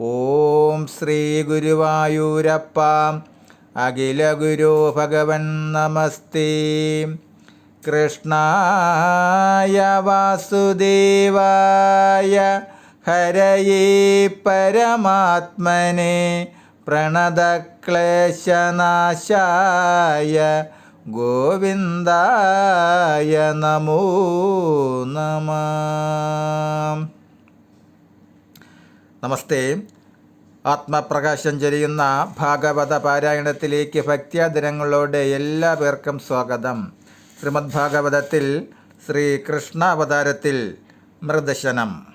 ഓം ശ്രീ ഗുരുവായൂരപ്പ. അഖില ഗുരു ഭഗവൻ നമസ്തേ. കൃഷ്ണായ വാസുദേവായ ഹരയേ പരമാത്മനെ. പ്രണതക്ലേശനാശായ ഗോവിന്ദായ നമോ നമ. നമസ്തേ. ആത്മപ്രകാശം ചൊരിയുന്ന ഭാഗവത പാരായണത്തിലേക്ക് ഭക്ത്യാദിനങ്ങളോടെ എല്ലാ പേർക്കും സ്വാഗതം. ശ്രീമദ് ഭാഗവതത്തിൽ ശ്രീകൃഷ്ണ അവതാരത്തിൽ മൃദശനം.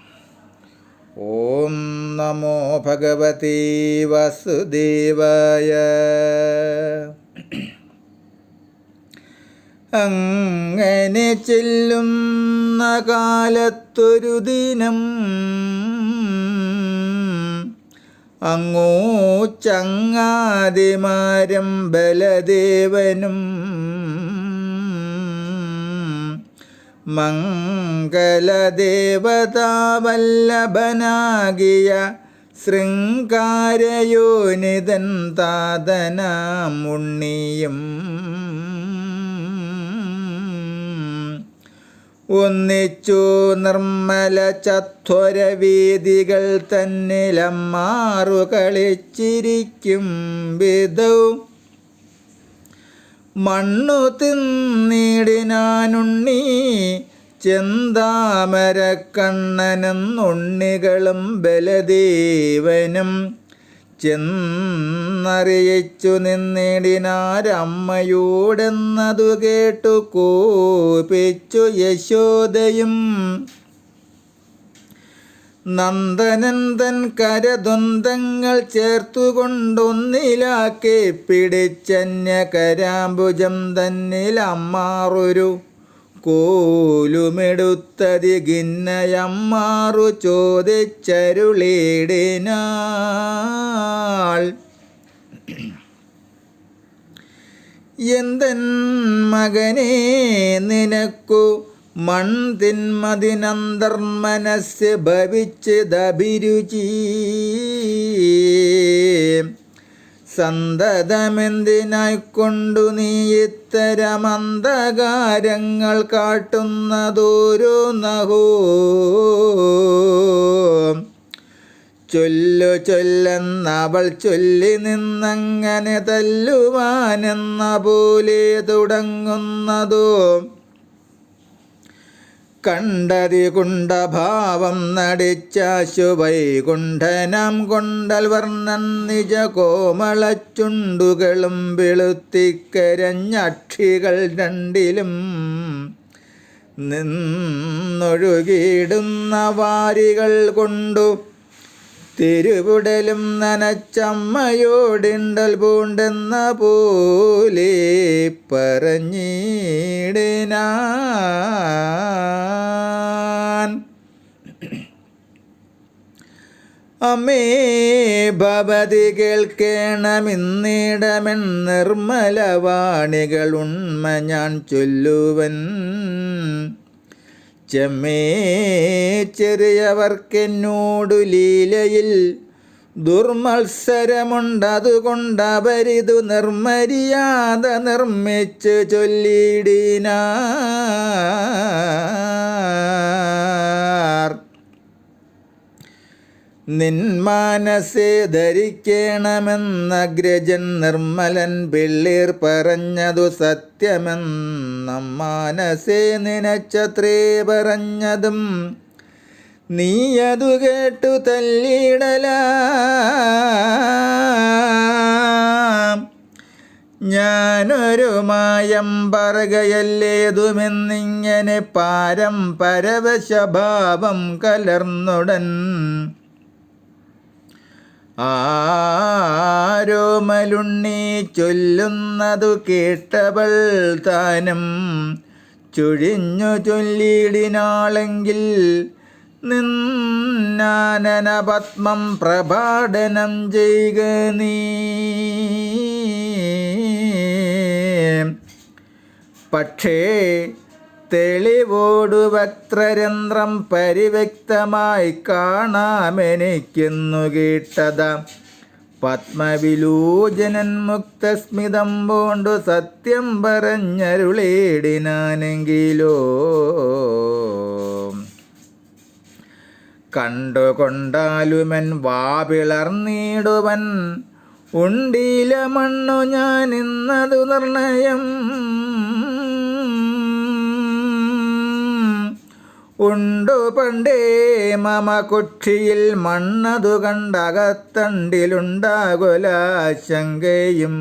ഓം നമോ ഭഗവതി വസുദേവായ. അങ്ങനെ ചെല്ലുന്ന കാലത്തൊരു ദിനം അങ്ങോ ചങ്ങാതിമാരും ബലദേവനും മംഗലദേവതാവല്ലഭനാകിയ ശൃംഗാരയോനിതൻ താതനാമുണ്ണിയും ഒന്നിച്ചു നിർമ്മല ചത്വരവീതികൾ തന്നിലമ്മാറു കളിച്ചിരിക്കും വിധവും മണ്ണു തിന്നിടിനാനുണ്ണി ചെന്താമരക്കണ്ണനെന്നുണ്ണികളും ബലദേവനും. ചെന്നറിയിച്ചു നിന്നിടിനാരമ്മയോടെന്നതു കേട്ടു കോപിച്ചു യശോദയും. നന്ദനന്ദൻ കരദ്വന്ദ്ങ്ങൾ ചേർത്തുകൊണ്ടൊന്നിലാക്കി പിടിച്ചന്യ കരാംബുജം തന്നിൽ അമ്മാറൊരു കോലുമെടുത്തതി ഗിന്നയമ്മാറു ചോദിച്ചരുളിടിനാൾ. എന്തൻ മകനെ നിനക്കു മൺതിന്മതിനന്തർമനസ് ഭവിച്ചതഭിരുചി. സന്തതമെന്തിനായിക്കൊണ്ടു നീ ഇത്തരം അന്ധകാരങ്ങൾ കാട്ടുന്നതോരോ നഹോ? ചൊല്ലു ചൊല്ലെന്നവൾ ചൊല്ലി നിന്നങ്ങനെ തല്ലുവാനെന്ന പോലെ തുടങ്ങുന്നതോ? കണ്ടതി കുണ്ടഭാവം നടിച്ചാശു വൈകുണ്ഠനം കൊണ്ടൽ വർണൻ നിജ കോമളച്ചുണ്ടുകളും വെളുത്തിക്കരഞ്ഞക്ഷികൾ രണ്ടിലും നിന്നൊഴുകിയിടുന്ന വാരികൾ കൊണ്ടു തിരുവുടലും നനച്ചമ്മയോടിണ്ടൽ പൂണ്ടെന്ന പോലെ പറഞ്ഞിടിനാൻ. അമ്മേ ഭവതി കേൾക്കേണമിന്നിടമെൻ നിർമ്മലവാണികൾ ഉണ്മ ഞാൻ ചൊല്ലുവൻ. ചെമ്മേ ചെറിയവർക്കെന്നോടു ലീലയിൽ ദുർമത്സരമുണ്ടതുകൊണ്ടവരിതു നിർമ്മര്യാദ നിർമ്മിച്ച് ചൊല്ലിടിനാർ. നിൻ മാനസേ ധരിക്കണമെന്നഗ്രജൻ നിർമ്മലൻ പിള്ളീർ പറഞ്ഞതു സത്യമെന്ന മാനസേ നിനച്ചത്രേ പറഞ്ഞതും നീയതു കേട്ടു തല്ലിടല ഞാനൊരു മായം പറകയല്ലേതുമെന്നിങ്ങനെ പാരം പരവശഭാവം കലർന്നുടൻ ആരോമലുണ്ണി ചൊല്ലുന്നതു കേട്ടവൾ താനും ചുഴിഞ്ഞു ചൊല്ലിയിടിനാളെങ്കിൽ നിന്നാനന പത്മം പ്രഭാടനം ചെയ്യുക നീ. പക്ഷേ തെളിവോടു വക്രയന്ത്രം പരിവ്യക്തമായി കാണാമെനിക്കുന്നു കേട്ടത. പത്മവിലോചനൻ മുക്തസ്മിതം പോണ്ടു സത്യം പറഞ്ഞരുളേടിനാനെങ്കിലോ. കണ്ടുകൊണ്ടാലുമൻ വാപിളർന്നിടുവൻ. ഉണ്ടീല മണ്ണു ഞാൻ ഇന്നതു നിർണയം. ഉണ്ടു പണ്ടേ മമ കൊക്ഷിയിൽ മണ്ണതു കണ്ടകത്തണ്ടിലുണ്ടാകുലാശങ്കയും.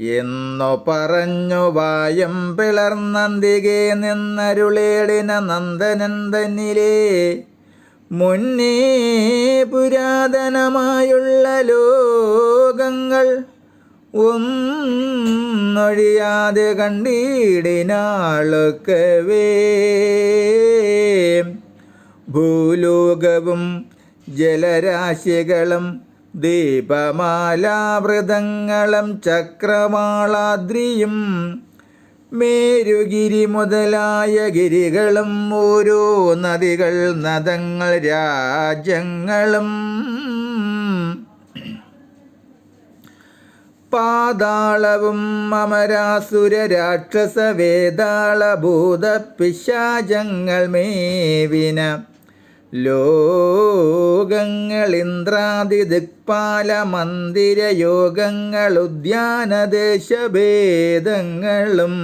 എന്നു പറഞ്ഞു വായം പിളർന്നന്തികെ നിന്നരുളേടിന നന്ദനൻ തന്നിലേ മുന്നേ പുരാതനമായുള്ള ലോകങ്ങൾ ഒന്നൊഴിയാതെ കണ്ടിടിനാളൊക്കവേ. ഭൂലോകവും ജലരാശികളും ദീപമാലാവൃതങ്ങളും ചക്രവാളാദ്രിയും മേരുഗിരി മുതലായ ഗിരികളും ഓരോ നദികൾ നദങ്ങൾ രാജ്യങ്ങളും പാതാളവും അമരാസുര രാക്ഷസ വേതാള ഭൂത പിശാചങ്ങൾ മേവിന. ലോകങ്ങൾ ഇന്ദ്രാദി ദിക്പാല മന്ദിര യോഗങ്ങൾ ഉദ്യാനദേശഭേദങ്ങളും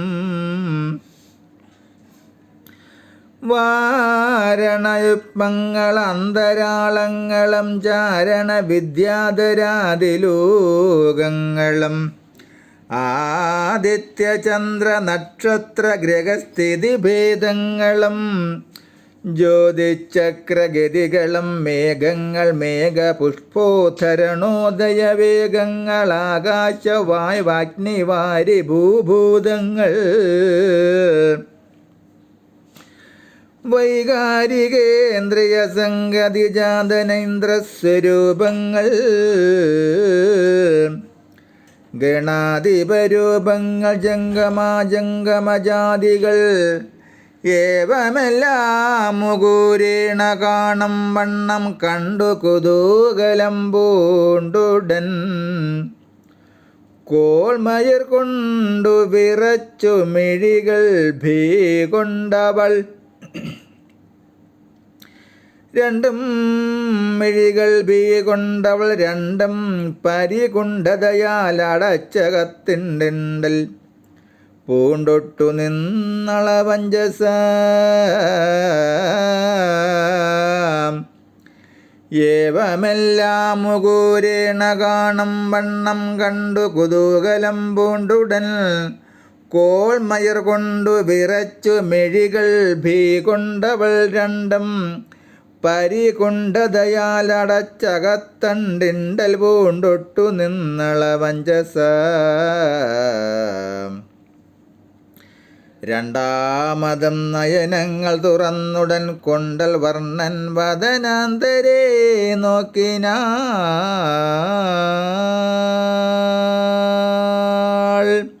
വാരണയുഗ്മങ്ങൾ അന്തരാളങ്ങളും ചാരണ വിദ്യാധരാതിലോകങ്ങളും ആദിത്യചന്ദ്ര നക്ഷത്ര ഗ്രഹസ്ഥിതി ഭേദങ്ങളും ജ്യോതിചക്രഗതികളും മേഘങ്ങൾ മേഘപുഷ്പോധരണോദയ വേഗങ്ങൾ ആകാശവായ് വാഗ്നിവാരി ഭൂഭൂതങ്ങൾ വൈകാരികേന്ദ്രിയ സംഗതി ജാതനേന്ദ്രസ്വരൂപങ്ങൾ ഗണാധിപരൂപങ്ങൾ ജംഗമാജംഗമജാതികൾ ഏവമെല്ലാം മുകൂരേണ കാണും വണ്ണം കണ്ടു കുതൂകലം പൂണ്ടുടൻ. കോൾമയർ കൊണ്ടു വിറച്ചു മിഴികൾ ഭീ കൊണ്ടവൾ രണ്ടും മിഴികൾ ബീ കൊണ്ടവൾ രണ്ടും പരികുണ്ടതയാൽ അടച്ചകത്തിണ്ടിണ്ടൽ പൂണ്ടൊട്ടു നിന്നള പഞ്ചസ ഏവമെല്ലാം മുകൂരേണ കാണും വണ്ണം കണ്ടു കുതൂകലം പൂണ്ടുടൻ കോൾമയർ കൊണ്ടു വിറച്ചു മെഴികൾ ഭീ കൊണ്ടവൾ രണ്ടും പരി കൊണ്ടതയാലടച്ചകത്തണ്ടിണ്ടൽ പൂണ്ടൊട്ടു നിന്നള വഞ്ചസ. രണ്ടാമതും നയനങ്ങൾ തുറന്നുടൻ കൊണ്ടൽ വർണൻ വദനാന്തരേ നോക്കിനാൾ.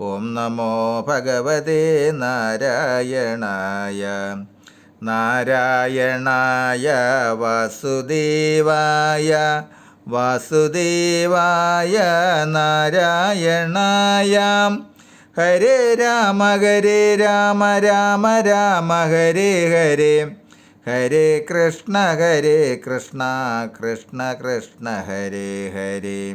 ഓം നമോ ഭഗവതേ നാരായണായ. നാരായണായ വാസുദേവായ. വാസുദേവായ നാരായണായ. ഹരേ രാമ ഹരേ രാമ രാമ രാമ ഹരേ ഹരേ. ഹരേ കൃഷ്ണ ഹരേ കൃഷ്ണ കൃഷ്ണ കൃഷ്ണ ഹരേ ഹരേ.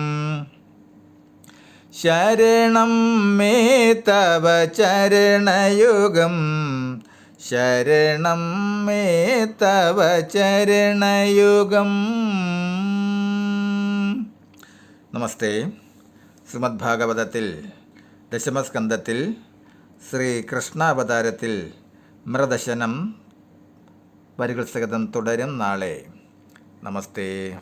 ശരണം മേ തവ ചരണയുഗം. ശരണം മേ തവ ചരണയുഗം. നമസ്തേ. ശ്രീമദ് ഭാഗവതത്തിൽ ദശമസ്കന്ധത്തിൽ ശ്രീകൃഷ്ണാവതാരത്തിൽ മൃദശനം വരികൾ തുടരും നാളെ. നമസ്തേ.